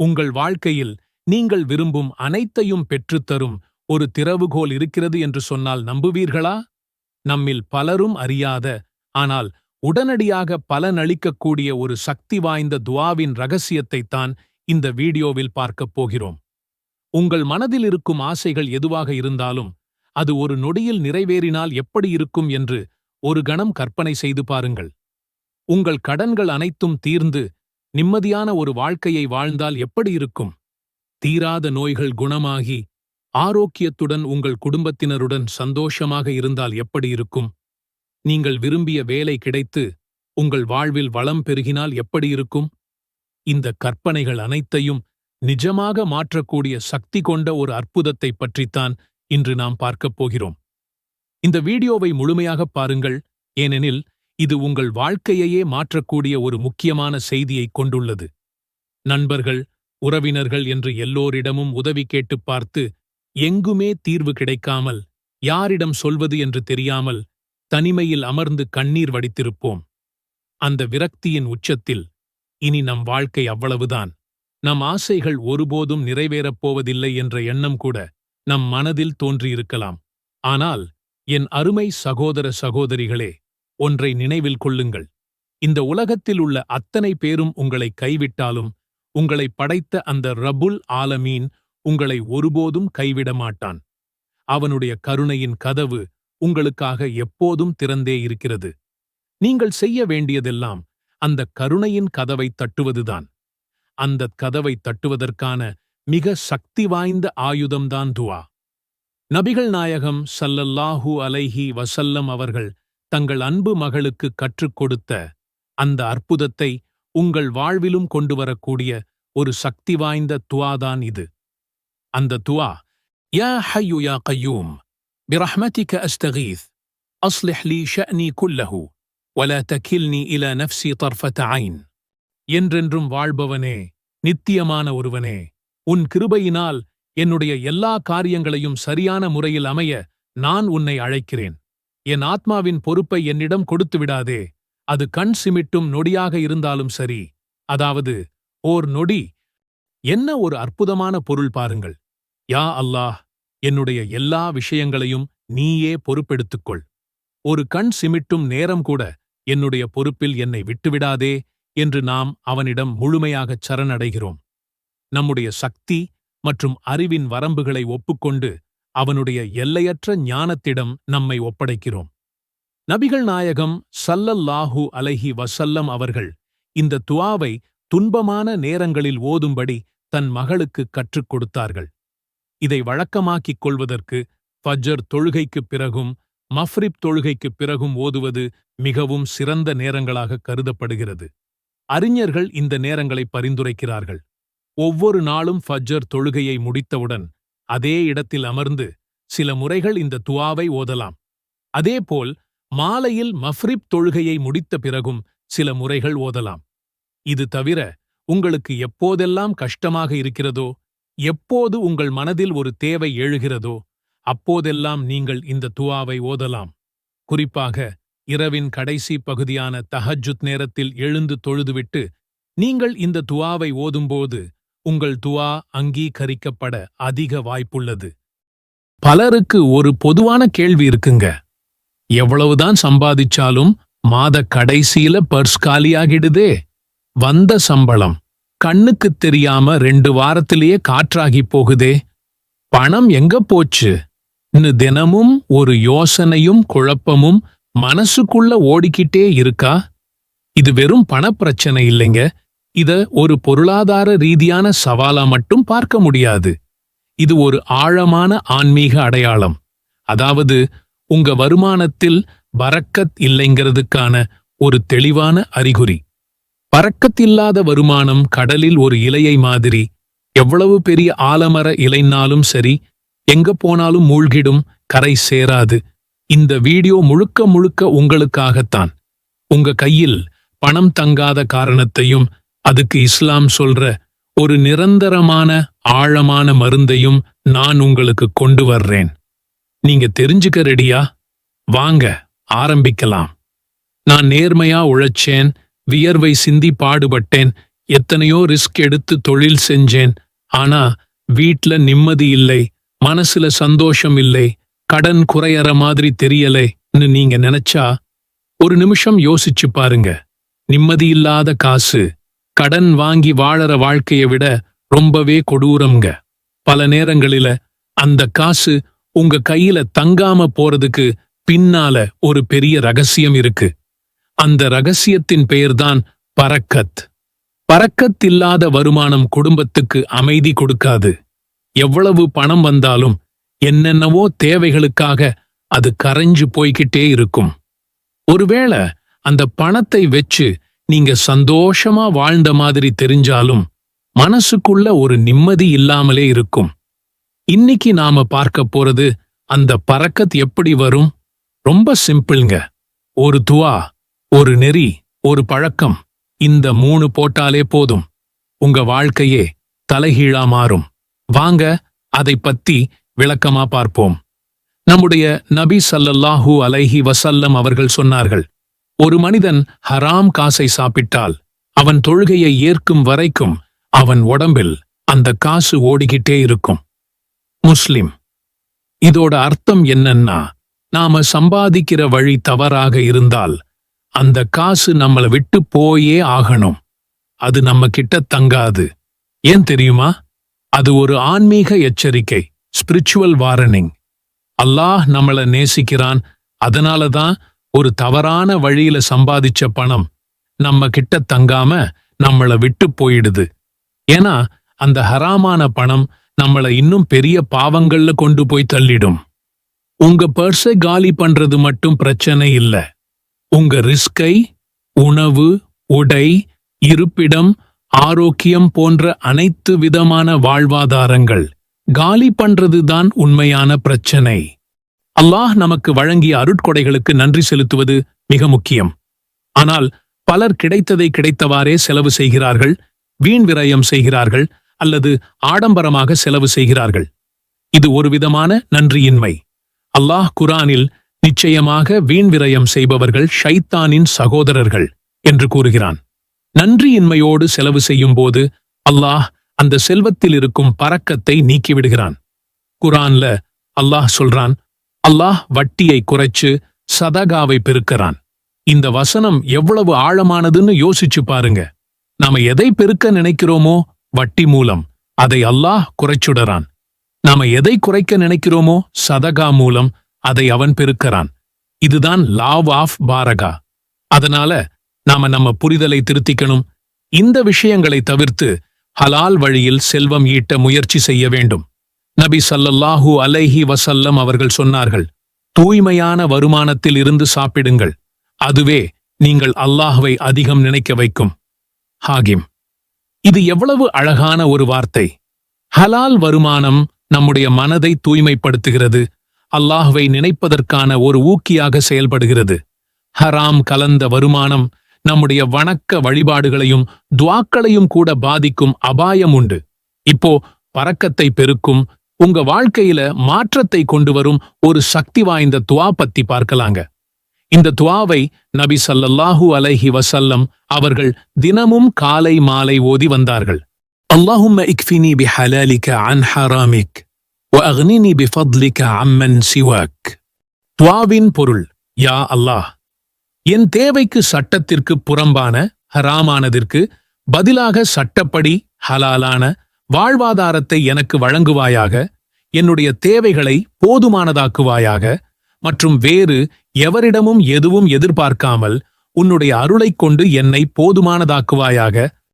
உங்கள் வாழ்க்கையில் நீங்கள் விரும்பும் அனைத்தையும் பெற்றுத்தரும் ஒரு திறவுகோல் இருக்கிறது என்று சொன்னால் நம்புவீர்களா? நம்மில் பலரும் அறியாத ஆனால் உடனடியாக பலனளிக்கக்கூடிய ஒரு சக்தி வாய்ந்த துவாவின் ரகசியத்தைத்தான் இந்த வீடியோவில் பார்க்கப் போகிறோம். உங்கள் மனதில் இருக்கும் ஆசைகள் எதுவாக இருந்தாலும் அது ஒரு நொடியில் நிறைவேறினால் எப்படி இருக்கும் என்று ஒரு கணம் கற்பனை செய்து பாருங்கள். உங்கள் கடன்கள் அனைத்தும் தீர்ந்து நிம்மதியான ஒரு வாழ்க்கையை வாழ்ந்தால் எப்படி இருக்கும்? தீராத நோய்கள் குணமாகி ஆரோக்கியத்துடன் உங்கள் குடும்பத்தினருடன் சந்தோஷமாக இருந்தால் எப்படி இருக்கும்? நீங்கள் விரும்பிய வேலை கிடைத்து உங்கள் வாழ்வில் வளம் பெருகினால் எப்படி இருக்கும்? இந்த கற்பனைகள் அனைத்தையும் நிஜமாக மாற்றக்கூடிய சக்தி கொண்ட ஒரு அற்புதத்தை பற்றித்தான் இன்று நாம் பார்க்கப் போகிறோம். இந்த வீடியோவை முழுமையாகப் பாருங்கள். ஏனெனில் இது உங்கள் வாழ்க்கையையே மாற்றக்கூடிய ஒரு முக்கியமான செய்தியைக் கொண்டுள்ளது. நண்பர்கள் உறவினர்கள் என்று எல்லோரிடமும் உதவி கேட்டுப் பார்த்து எங்குமே தீர்வு கிடைக்காமல் யாரிடம் சொல்வது என்று தெரியாமல் தனிமையில் அமர்ந்து கண்ணீர் வடித்திருப்போம். அந்த விரக்தியின் உச்சத்தில் இனி நம் வாழ்க்கை அவ்வளவுதான். நம் ஆசைகள் ஒருபோதும் நிறைவேறப் போவதில்லை என்ற எண்ணம் கூட நம் மனதில் தோன்றியிருக்கலாம். ஆனால் என் அருமை சகோதர சகோதரிகளே ஒன்றை நினைவில் கொள்ளுங்கள். இந்த உலகத்தில் உள்ள அத்தனை பேரும் உங்களை கைவிட்டாலும் உங்களை படைத்த அந்த ரபுல் ஆலமீன் உங்களை ஒருபோதும் கைவிட மாட்டான் அவனுடைய கருணையின் கதவு உங்களுக்காக எப்போதும் திறந்தே இருக்கிறது. நீங்கள் செய்ய வேண்டியதெல்லாம் அந்த கருணையின் கதவை தட்டுவதுதான். அந்தக் கதவை தட்டுவதற்கான மிக சக்தி வாய்ந்த ஆயுதம்தான் துவா. நபிகள் நாயகம் சல்லல்லாஹூ அலைஹி வசல்லம் அவர்கள் தங்கள் அன்பு மகளுக்கு கற்றுக் கொடுத்த அந்த அற்புதத்தை உங்கள் வாழ்விலும் கொண்டு வரக்கூடிய ஒரு சக்தி வாய்ந்த துவாதான் இது அந்த துவா யா ஹையு யா கையூம் برحمتك أستغيث أصلح لي شأني كله ولا تكلني إلى نفسي طرفة عين என்றென்றும் வாழ்பவனே நித்தியமான ஒருவனே உன் கிருபையினால் என்னுடைய எல்லா காரியங்களையும் சரியான முறையில் அமைய நான் உன்னை அழைக்கிறேன் என் ஆத்மாவின் பொறுப்பை என்னிடம் கொடுத்து விடாதே. அது கண் சிமிட்டும் நொடியாக இருந்தாலும் சரி. அதாவது ஓர் நொடி. என்ன ஒரு அற்புதமான பொருள் பாருங்கள். யா அல்லாஹ் என்னுடைய எல்லா விஷயங்களையும் நீயே பொறுப்பெடுத்துக்கொள். ஒரு கண் சிமிட்டும் நேரம் கூட என்னுடைய பொறுப்பில் என்னை விட்டுவிடாதே என்று நாம் அவனிடம் முழுமையாகச் சரணடைகிறோம். நம்முடைய சக்தி மற்றும் அறிவின் வரம்புகளை ஒப்புக்கொண்டு அவனுடைய எல்லையற்ற ஞானத்திடம் நம்மை ஒப்படைக்கிறோம். நபிகள் நாயகம் சல்லல்லாஹு அலைஹி வசல்லம் அவர்கள் இந்த துவாவை துன்பமான நேரங்களில் ஓதும்படி தன் மகளுக்கு கற்றுக் கொடுத்தார்கள். இதை வழக்கமாக்கிக் கொள்வதற்கு ஃபஜ்ஜர் தொழுகைக்குப் பிறகும் மஃப்ரிப் தொழுகைக்குப் பிறகும் ஓதுவது மிகவும் சிறந்த நேரங்களாக கருதப்படுகிறது. அறிஞர்கள் இந்த நேரங்களை பரிந்துரைக்கிறார்கள். ஒவ்வொரு நாளும் ஃபஜ்ஜர் தொழுகையை முடித்தவுடன் அதே இடத்தில் அமர்ந்து சில முறைகள் இந்த துவாவை ஓதலாம். அதேபோல் மாலையில் மஃப்ரிப் தொழுகையை முடித்த பிறகும் சில முறைகள் ஓதலாம். இது தவிர உங்களுக்கு எப்போதெல்லாம் கஷ்டமாக இருக்கிறதோ எப்போது உங்கள் மனதில் ஒரு தேவை எழுகிறதோ அப்போதெல்லாம் நீங்கள் இந்த துவாவை ஓதலாம். குறிப்பாக இரவின் கடைசி பகுதியான தஹஜுத் நேரத்தில் எழுந்து தொழுதுவிட்டு நீங்கள் இந்த துவாவை ஓதும்போது உங்கள் துவா அங்கீகரிக்கப்பட அதிக வாய்ப்புள்ளது. பலருக்கு ஒரு பொதுவான கேள்வி இருக்குங்க. எவ்வளவுதான் சம்பாதிச்சாலும் மாத கடைசியில பர்ஸ் காலியாகிடுதே. வந்த சம்பளம் கண்ணுக்குத் தெரியாம ரெண்டு வாரத்திலேயே காற்றாகி போகுதே. பணம் எங்க போச்சு? தினமும் ஒரு யோசனையும் குழப்பமும் மனசுக்குள்ள ஓடிக்கிட்டே இருக்கா? இது வெறும் பணப்பிரச்சனை இல்லைங்க. இத ஒரு பொருளாதார ரீதியான சவாலா மட்டும் பார்க்க முடியாது. இது ஒரு ஆழமான ஆன்மீக அடையாளம். அதாவது உங்க வருமானத்தில் பறக்கத் இல்லைங்கிறதுக்கான ஒரு தெளிவான அறிகுறி. பறக்கத்தில்லாத வருமானம் கடலில் ஒரு இலையை மாதிரி எவ்வளவு பெரிய ஆலமர இலைனாலும் சரி எங்க போனாலும் மூழ்கிடும் கரை சேராது. இந்த வீடியோ முழுக்க முழுக்க உங்களுக்காகத்தான். உங்க கையில் பணம் தங்காத காரணத்தையும் அதுக்கு இஸ்லாம் சொல்ற ஒரு நிரந்தரமான ஆழமான மருந்தையும் நான் உங்களுக்கு கொண்டு வர்றேன். நீங்க தெரிஞ்சுக்க ரெடியா? வாங்க ஆரம்பிக்கலாம். நான் நேர்மையா உழைச்சேன் வியர்வை சிந்தி பாடுபட்டேன் எத்தனையோ ரிஸ்க் எடுத்து தொழில் செஞ்சேன். ஆனா வீட்ல நிம்மதி இல்லை மனசுல சந்தோஷம் இல்லை கடன் குறையற மாதிரி தெரியலைன்னு நீங்க நினைச்சா ஒரு நிமிஷம் யோசிச்சு பாருங்க. நிம்மதியில்லாத காசு கடன் வாங்கி வாழற வாழ்க்கைய விட ரொம்பவே கொடூரம்ங்க. பல நேரங்களில அந்த காசு உங்க கையில தங்காம போறதுக்கு பின்னால ஒரு பெரிய ரகசியம் இருக்கு. அந்த ரகசியத்தின் பெயர்தான் பறக்கத். பறக்கத் இல்லாத வருமானம் குடும்பத்துக்கு அமைதி கொடுக்காது. எவ்வளவு பணம் வந்தாலும் என்னென்னவோ தேவைகளுக்காக அது கரைஞ்சு போய்கிட்டே இருக்கும். ஒருவேளை அந்த பணத்தை வச்சு நீங்க சந்தோஷமா வாழ்ந்த மாதிரி தெரிஞ்சாலும் மனசுக்குள்ள ஒரு நிம்மதி இல்லாமலே இருக்கும். இன்னைக்கு நாம பார்க்க போறது அந்த பறக்கத் எப்படி வரும்? ரொம்ப சிம்பிள்ங்க. ஒரு துவா ஒரு நெறி ஒரு பழக்கம். இந்த மூணு போட்டாலே போதும். உங்க வாழ்க்கையே தலைகீழா மாறும். வாங்க அதை பத்தி விளக்கமா பார்ப்போம். நம்முடைய நபி சல்லல்லாஹூ அலைஹி வசல்லம் அவர்கள் சொன்னார்கள் ஒரு மனிதன் ஹராம் காசை சாப்பிட்டால் அவன் தொழுகையை ஏற்கும் வரைக்கும் அவன் உடம்பில் அந்த காசு ஓடிக்கிட்டே இருக்கும். முஸ்லிம் இதோட அர்த்தம் என்னன்னா நாம சம்பாதிக்கிற வழி தவறாக இருந்தால் அந்த காசு நம்மளை விட்டு போயே ஆகணும். அது நம்ம கிட்ட தங்காது. ஏன் தெரியுமா? அது ஒரு ஆன்மீக எச்சரிக்கை ஸ்பிரிச்சுவல் வாரனிங் அல்லாஹ் நம்மளை நேசிக்கிறான். அதனால தான் ஒரு தவறான வழியில சம்பாதிச்ச பணம் நம்ம கிட்ட தங்காம நம்மள விட்டு போயிடுது. ஏன்னா அந்த ஹராமான பணம் நம்மள இன்னும் பெரிய பாவங்கள்ல கொண்டு போய் தள்ளிடும். உங்க பர்ஸை காலி பண்றது மட்டும் பிரச்சனை இல்ல. உங்க ரிஸ்கை உணவு உடை இருப்பிடம் ஆரோக்கியம் போன்ற அனைத்து விதமான வாழ்வாதாரங்கள் காலி பண்றதுதான் உண்மையான பிரச்சனை. அல்லாஹ் நமக்கு வழங்கிய அருட்கொடைகளுக்கு நன்றி செலுத்துவது மிக முக்கியம். ஆனால் பலர் கிடைத்ததை கிடைத்தவாறே செலவு செய்கிறார்கள் வீண் விரயம் செய்கிறார்கள் அல்லது ஆடம்பரமாக செலவு செய்கிறார்கள். இது ஒரு விதமான நன்றியின்மை. அல்லாஹ் குரானில் நிச்சயமாக வீண் விரயம் செய்பவர்கள் ஷைத்தானின் சகோதரர்கள் என்று கூறுகிறான். நன்றியின்மையோடு செலவு செய்யும் போது அல்லாஹ் அந்த செல்வத்தில் இருக்கும் பறக்கத்தை நீக்கிவிடுகிறான். குரான்ல அல்லாஹ் சொல்றான் அல்லாஹ் வட்டியை குறைச்சு சதகாவை பெருக்கறான். இந்த வசனம் எவ்வளவு ஆழமானதுன்னு யோசிச்சு பாருங்க. நாம எதை பெருக்க நினைக்கிறோமோ வட்டி மூலம் அதை அல்லாஹ் குறைச்சுடறான். நாம எதை குறைக்க நினைக்கிறோமோ சதகா மூலம் அதை அவன் பெருக்கறான். இதுதான் லாவ் ஆஃப் பாரகா அதனால நாம நம்ம புரிதலை திருத்திக்கணும். இந்த விஷயங்களை தவிர்த்து ஹலால் வழியில் செல்வம் ஈட்ட முயற்சி செய்ய வேண்டும். நபி சல்லல்லாஹு அலைஹி வசல்லம் அவர்கள் சொன்னார்கள் தூய்மையான வருமானத்தில் இருந்து சாப்பிடுங்கள் அதுவே நீங்கள் அல்லாஹ்வை அதிகம் நினைக்க வைக்கும். ஹாகிம் இது எவ்வளவு அழகான ஒரு வார்த்தை. ஹலால் வருமானம் நம்முடைய மனதை தூய்மைப்படுத்துகிறது அல்லாஹ்வை நினைப்பதற்கான ஒரு ஊக்கியாக செயல்படுகிறது. ஹராம் கலந்த வருமானம் நம்முடைய வணக்க வழிபாடுகளையும் துவாக்களையும் கூட பாதிக்கும் அபாயம் உண்டு. இப்போ பறக்கத்தை பெருக்கும் உங்க வாழ்க்கையில மாற்றத்தை கொண்டு வரும் ஒரு சக்தி வாய்ந்த துவா பத்தி பார்க்கலாங்க இந்த துவாவை நபி ஸல்லல்லாஹு அலைஹி வசல்லம் அவர்கள் தினமும் காலை மாலை ஓதி வந்தார்கள் اللهم اكفني بحلالك عن حرامك واغنني بفضلك عمن سواك துவாவின் பொருள் யா அல்லாஹ் என் தேவைக்கு சட்டத்திற்கு புறம்பான ஹராமானதிற்கு பதிலாக சட்டப்படி ஹலாலான வாழ்வாதாரத்தை எனக்கு வழங்குவாயாக என்னுடைய தேவைகளை போதுமானதாக்குவாயாக மற்றும் வேறு எவரிடமும் எதுவும் எதிர்பார்க்காமல் உன்னுடைய அருளைக் கொண்டு என்னை போதுமானதாக்குவாயாக